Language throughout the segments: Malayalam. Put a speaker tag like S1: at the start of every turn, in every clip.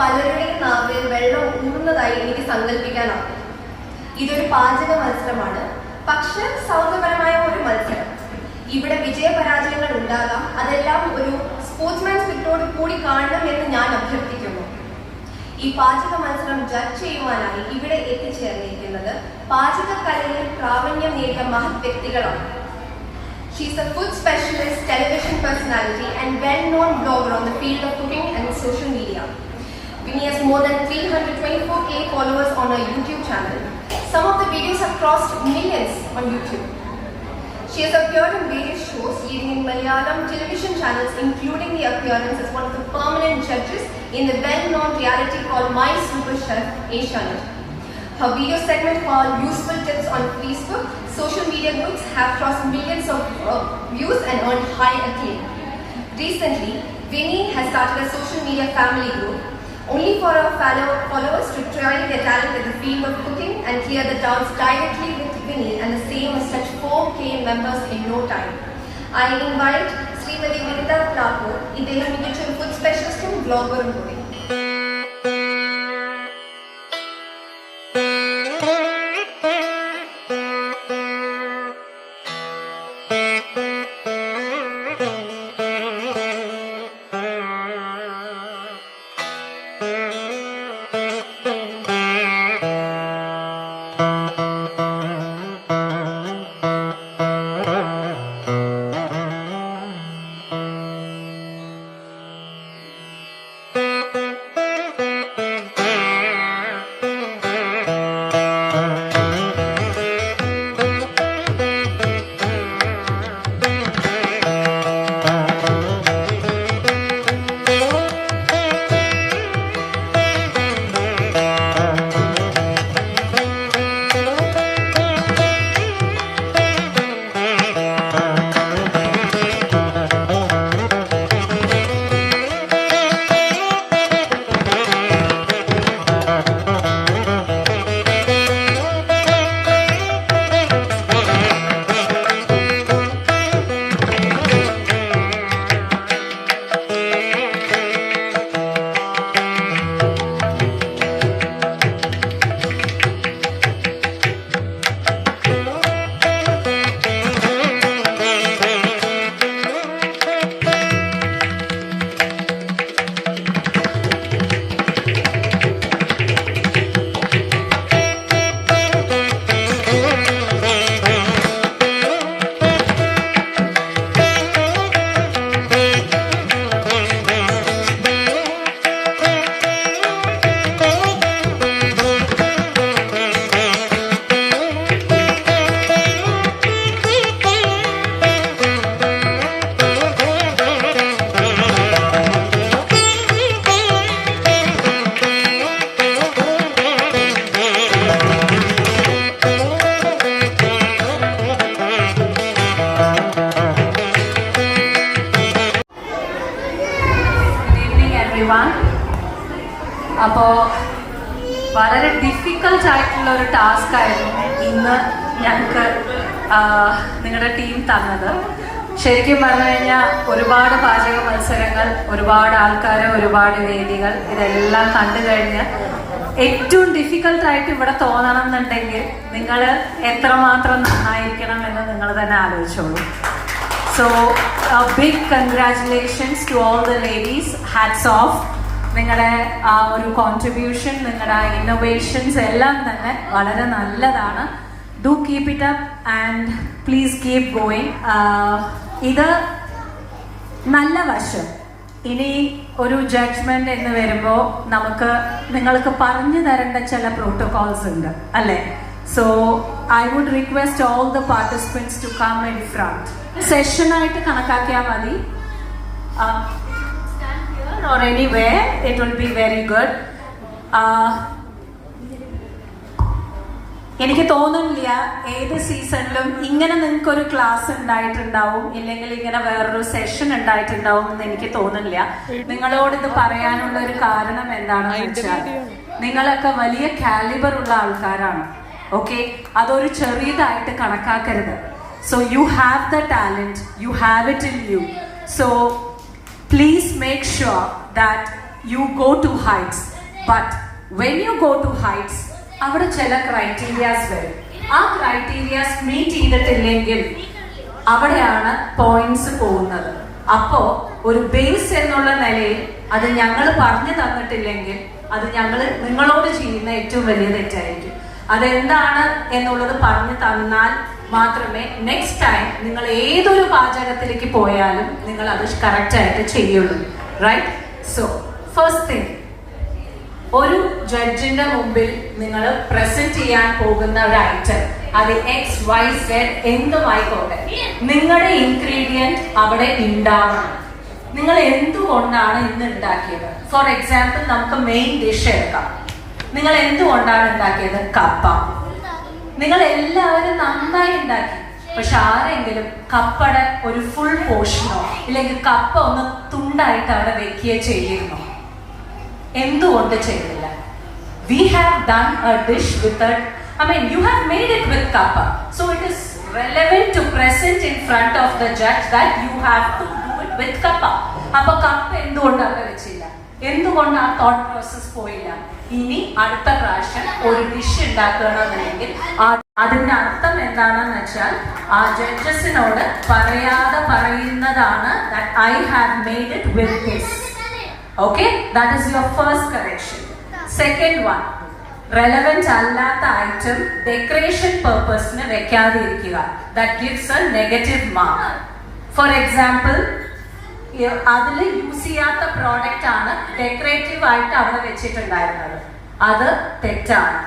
S1: പലരുടെയും നാവിൽ വെള്ളം ഊന്നതായി എനിക്ക് സങ്കല്പിക്കാനാകും ഇതൊരു പാചക മത്സരമാണ്. പക്ഷെ സൗഹൃദപരമായ ഒരു മത്സരം. ഇവിടെ വിജയപരാജയങ്ങൾ ഉണ്ടാകാം. അതെല്ലാം ഒരു സ്പോർട്സ്മാൻ സ്പിറ്റോട് കൂടി കാണണം എന്ന് ഞാൻ അഭ്യർത്ഥിക്കുന്നു. ഈ പാചക മത്സരം ജഡ്ജ് ചെയ്യുവാനായി ഇവിടെ എത്തിച്ചേർന്നിരിക്കുന്നത് കലയിൽ പ്രാവീണ്യം നേടിയ മഹത് വ്യക്തികളാണ്. She is a food specialist, television personality, and well known blogger on the field of cooking and social media. Vinny has more than 324k followers on her YouTube channel. Some of the videos have crossed millions on YouTube. She has appeared in various shows leading in Malayalam television channels, including the appearance as one of the permanent judges in the well-known reality called My Super Chef Asianet. Her video segment called Useful Tips on Facebook, social media groups have crossed millions of uh, views and earned high acclaim. Recently, Vinny has started a social media family group only for her fellow followers to try their talent in the field of cooking and clear the doubts directly with Vinny and the same as such 4k members in no time. I invite Srimati Vinita Thakur, ഇദ്ദേഹം മികച്ച ഒരു ഫുഡ് സ്പെഷ്യലിസ്റ്റും ബ്ലോഗറും കൂടി
S2: അപ്പോൾ വളരെ ഡിഫിക്കൽട്ട് ആയിട്ടുള്ള ഒരു ടാസ്ക് ആയിരുന്നു ഇന്ന് ഞങ്ങൾക്ക് നിങ്ങളുടെ ടീം തന്നത്. ശരിക്കും പറഞ്ഞു കഴിഞ്ഞാൽ ഒരുപാട് പാചക മത്സരങ്ങൾ ഒരുപാട് ആൾക്കാർ ഒരുപാട് വേദികൾ ഇതെല്ലാം കണ്ടു കഴിഞ്ഞ് ഏറ്റവും ഡിഫിക്കൽട്ടായിട്ട് ഇവിടെ തോന്നണം എന്നുണ്ടെങ്കിൽ നിങ്ങൾ എത്രമാത്രം നന്നായിരിക്കണം എന്ന് നിങ്ങൾ തന്നെ ആലോചിച്ചോളൂ. So big congratulations to all the ladies hats off നിങ്ങളുടെ ആ ഒരു കോൺട്രിബ്യൂഷൻ നിങ്ങളുടെ ഇന്നോവേഷൻസ് എല്ലാം തന്നെ വളരെ നല്ലതാണ്. Do keep it up and please keep going ഇത് നല്ല വശം. ഇനി ഒരു ജഡ്ജ്മെന്റ് എന്ന് വരുമ്പോൾ നമുക്ക് നിങ്ങൾക്ക് പറഞ്ഞു തരേണ്ട ചില പ്രോട്ടോകോൾസ് ഉണ്ട് അല്ലേ? So I would request all the participants to come in front സെഷനായിട്ട് കണക്കാക്കിയാൽ മതി. Or anywhere, it will be very good. എനിക്ക് തോന്നുന്നില്ല ഏത് സീസണിലും ഇങ്ങനെ നിങ്ങൾക്ക് ഒരു ക്ലാസ് ഉണ്ടായിട്ടുണ്ടാവും ഇല്ലെങ്കിൽ ഇങ്ങനെ വേറൊരു സെഷൻ ഉണ്ടായിട്ടുണ്ടാവും എന്ന് എനിക്ക് തോന്നുന്നില്ല. നിങ്ങളോട് ഇത് പറയാനുള്ള ഒരു കാരണം എന്താണെന്ന് വെച്ചാൽ നിങ്ങളൊക്കെ വലിയ കാലിബർ ഉള്ള ആൾക്കാരാണ് ഓക്കെ അതൊരു ചെറിയതായിട്ട് കണക്കാക്കരുത്. So you have the talent you have it in you so please make sure that you go to heights. But when you go to heights, അവിടെ ചില ക്രൈറ്റീരിയാസ് വരും. ആ ക്രൈറ്റീരിയാസ് മീറ്റ് ചെയ്തിട്ടില്ലെങ്കിൽ അവിടെയാണ് പോയിന്റ്സ് പോകുന്നത്. അപ്പോ ഒരു ബേസ് എന്നുള്ള നിലയിൽ അത് ഞങ്ങൾ പറഞ്ഞു തന്നിട്ടില്ലെങ്കിൽ അത് ഞങ്ങൾ നിങ്ങളോട് ചെയ്യുന്ന ഏറ്റവും വലിയ തെറ്റായിരിക്കും. അതെന്താണ് എന്നുള്ളത് പറഞ്ഞു തന്നാൽ മാത്രമേ നെക്സ്റ്റ് ടൈം നിങ്ങൾ ഏതൊരു പാചകത്തിലേക്ക് പോയാലും നിങ്ങൾ അത് കറക്റ്റ് ആയിട്ട് ചെയ്യുള്ളൂ. റൈറ്റ് സോ ഫസ്റ്റ് തിങ് ഒരു ജഡ്ജിന്റെ മുമ്പിൽ നിങ്ങൾ പ്രസന്റ് ചെയ്യാൻ പോകുന്ന ഒരു ഐറ്റം അത് എക്സ് വൈ സെഡ് എന്തുമായിക്കോട്ടെ നിങ്ങളുടെ ഇൻഗ്രീഡിയന്റ് അവിടെ ഉണ്ടാവണം. നിങ്ങൾ എന്തുകൊണ്ടാണ് ഇന്ന് ഉണ്ടാക്കിയത്? ഫോർ എക്സാമ്പിൾ നമുക്ക് മെയിൻ ഡിഷ് എടുക്കാം. നിങ്ങൾ എന്തുകൊണ്ടാണ് ഉണ്ടാക്കിയത്? കപ്പ. നിങ്ങൾ എല്ലാവരും നന്നായി ഉണ്ടാക്കി പക്ഷെ ആരെങ്കിലും കപ്പയുടെ ഒരു ഫുൾ പോർഷനോ ഇല്ലെങ്കിൽ കപ്പ ഒന്ന് തുണ്ടായിട്ട് അവിടെ വെക്കുകയോ ചെയ്യുന്നു എന്തുകൊണ്ട് ചെയ്തില്ല? We have done a dish with I mean you have made it with kappa. So it is relevant to present in front of the judge that you have to do it with kappa. അപ്പൊ കപ്പ എന്തുകൊണ്ട് അവിടെ വെച്ചില്ല? എന്തുകൊണ്ട് ആ തോട്ട് പ്രോസസ് പോയില്ല? ഇനി അടുത്ത പ്രാവശ്യം ഒരു ഡിഷ് ഉണ്ടാക്കണമെന്നുണ്ടെങ്കിൽ അതിന്റെ അർത്ഥം എന്താണെന്ന് വെച്ചാൽ ആ ജഡ്ജസിനോട് പറയാതെ പറയുന്നതാണ് I have made it with this okay that is your first correction second one relevant അല്ലാത്ത ഐറ്റം ഡെക്കറേഷൻ പെർപ്പസിന് വെക്കാതിരിക്കുക. That gives a negative mark for example അതിൽ യൂസ് ചെയ്യാത്ത പ്രോഡക്റ്റ് ആണ് ഡെക്കറേറ്റീവ് ആയിട്ട് അവിടെ വെച്ചിട്ടുണ്ടായിരുന്നത്. അത് തെറ്റാണ്.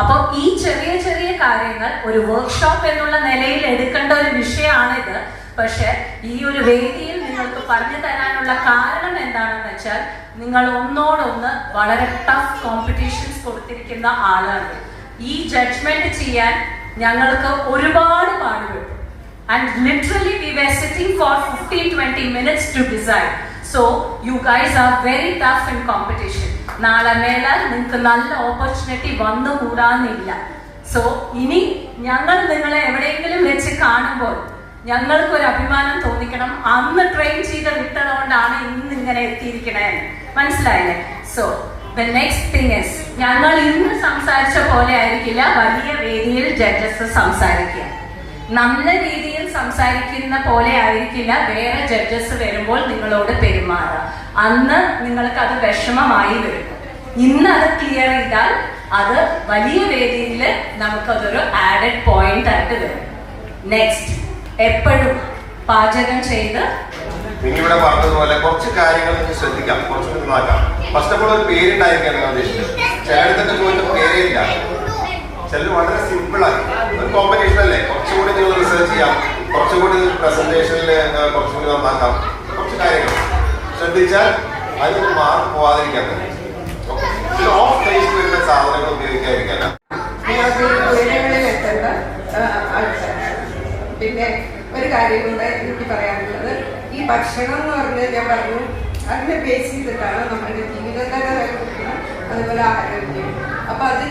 S2: അപ്പോൾ ഈ ചെറിയ ചെറിയ കാര്യങ്ങൾ ഒരു വർക്ക്ഷോപ്പ് എന്നുള്ള നിലയിൽ എടുക്കേണ്ട ഒരു വിഷയമാണിത്. പക്ഷെ ഈ ഒരു വേദിയിൽ നിങ്ങൾക്ക് പറഞ്ഞു തരാനുള്ള കാരണം എന്താണെന്ന് വെച്ചാൽ നിങ്ങൾ ഒന്നോടൊന്ന് വളരെ ടഫ് കോമ്പറ്റീഷൻസ് കൊടുത്തിരിക്കുന്ന ആളാണ്. ഈ ജഡ്ജ്മെന്റ് ചെയ്യാൻ ഞങ്ങൾക്ക് ഒരുപാട് പാടുപെട്ടു. And literally we were sitting for 15-20 minutes to decide. So you guys are very tough in competition. നാളെ മേലാൽ നിങ്ങൾക്ക് നല്ല ഓപ്പർച്യൂണിറ്റി വന്നുകൂടാന്നില്ല സോ ഇനി ഞങ്ങൾ നിങ്ങളെ എവിടെയെങ്കിലും വെച്ച് കാണുമ്പോൾ ഞങ്ങൾക്ക് ഒരു അഭിമാനം തോന്നിക്കണം. അന്ന് ട്രെയിൻ ചെയ്ത് വിട്ടതുകൊണ്ടാണ് ഇന്ന് ഇങ്ങനെ എത്തിയിരിക്കണേ. മനസ്സിലായില്ലേ? So the next thing is ഞങ്ങൾ ഇന്ന് സംസാരിച്ച പോലെ ആയിരിക്കില്ല. വലിയ വേദിയിൽ ജഡ്ജസ് സംസാരിക്കുക. നല്ല രീതിയിൽ സംസാരിക്കുന്ന പോലെ ആയിരിക്കില്ല. വേറെ ജഡ്ജസ് വരുമ്പോൾ നിങ്ങളോട് പെരുമാറുക. അന്ന് നിങ്ങൾക്ക് അത് വിഷമമായി വരും. ഇന്ന് അത് ക്ലിയർ ചെയ്താൽ അത് വലിയ വേദിയിൽ നമുക്കതൊരു ആഡഡ് പോയിന്റ് ആയിട്ട് വരും. നെക്സ്റ്റ് എപ്പോഴും പാചകം ചെയ്ത്
S3: നിങ്ങളിവിടെ പറഞ്ഞതുപോലെ കുറച്ച് കാര്യങ്ങൾ നിങ്ങൾക്ക് ശ്രദ്ധിക്കാം. കുറച്ച് മാറ്റാം ഫസ്റ്റ് ഓഫ് ഓൾ ഒരു പേരുണ്ടായിരിക്കാൻ ഞാൻ ഉദ്ദേശിച്ചത്. ചേട്ടത്തിന്റെ പോയിട്ട് ഇല്ല. ചിലർ വളരെ സിമ്പിൾ ആയി. ഒരു കോമ്പറ്റീഷൻ അല്ലേ? കുറച്ചുകൂടി നിങ്ങൾ റിസർച്ച് ചെയ്യാം. കുറച്ചുകൂടി പ്രസന്റേഷനിൽ കുറച്ചുകൂടി നന്നാക്കാം. കുറച്ച് കാര്യങ്ങൾ. ശ്രദ്ധിച്ചാൽ അതിന് മാർക്ക് പോവാതിരിക്കാൻ ഓഫ് സാധനങ്ങൾ
S4: ആ, പിന്നെ ഒരു കാര്യം കൂടെ എനിക്ക് പറയാനുള്ളത്. ഈ ഭക്ഷണം എന്ന് പറഞ്ഞാൽ ഞാൻ പറഞ്ഞു. അതിനെ ബേസ് ചെയ്തിട്ടാണ് നമ്മുടെ നിലനിൽക്കുന്നത് അതുപോലെ ആരോഗ്യം. അപ്പൊ അത്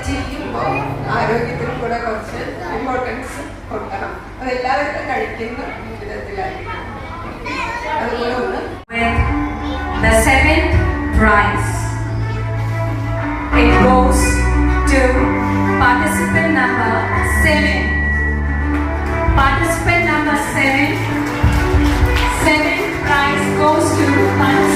S4: ചെയ്യുമ്പോൾ ആരോഗ്യത്തിനും കൂടെ കുറച്ച് ഇമ്പോർട്ടൻസ് കൊടുക്കണം അതെല്ലാവരും കഴിക്കുന്ന
S2: participant number seven. Participant seven. Prize goes to participant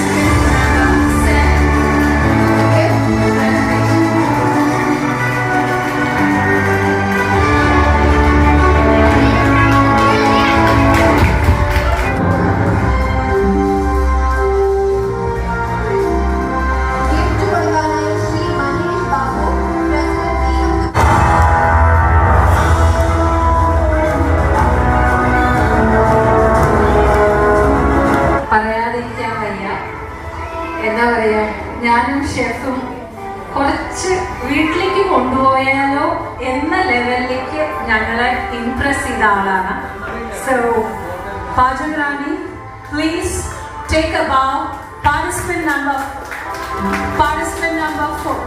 S2: കുറച്ച് വീട്ടിലേക്ക് കൊണ്ടുപോയാലോ എന്ന ലെവലിലേക്ക് ഞങ്ങളെ ഇംപ്രസ് ചെയ്ത ആളാണ് so പാചകറാണി please take a bow participant number participant number
S1: four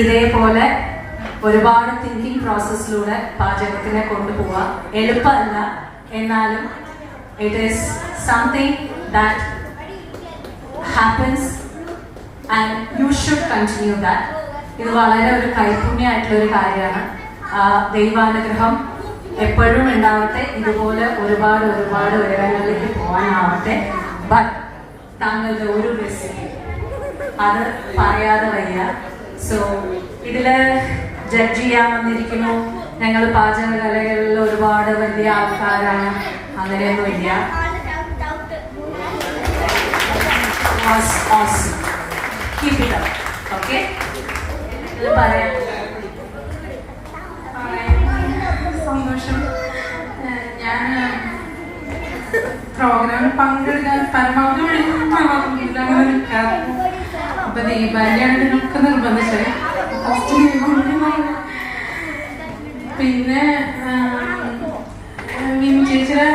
S2: ഇതേപോലെ ഒരുപാട് തിങ്കിങ് പ്രോസസ്സിലൂടെ പാചകത്തിനെ കൊണ്ടുപോവുക. എളുപ്പമല്ല. എന്നാലും it is something that happens and you should continue that ഇത് വളരെ ഒരു കൈപുണ്യമായിട്ടുള്ള ഒരു കാര്യമാണ് ദൈവാനുഗ്രഹം എപ്പോഴും ഉണ്ടാവട്ടെ. ഇതുപോലെ ഒരുപാട് ഒരുപാട് ഉയരങ്ങളിലേക്ക് പോകാനാവട്ടെ. ബട്ട് താങ്കളുടെ ഒരു റെസിപ്പി അത് പറയാതെ വയ്യ. സോ ഇതിൽ ജഡ്ജ് ചെയ്യാൻ വന്നിരിക്കുന്നു. ഞങ്ങൾ പാചകകലകളിൽ ഒരുപാട് വലിയ ആൾക്കാരാണ്. അങ്ങനെയൊന്നുമില്ല ഇല്ല. പറയാം.
S5: ഞാൻ പ്രോഗ്രാമിൽ പങ്കെടുക്കാൻ പരമാവധി അപ്പൊ ദീപാവലിയാണ് ഇതിനൊക്കെ നിർബന്ധിച്ചത്. പിന്നെ ചേച്ചിയുടെ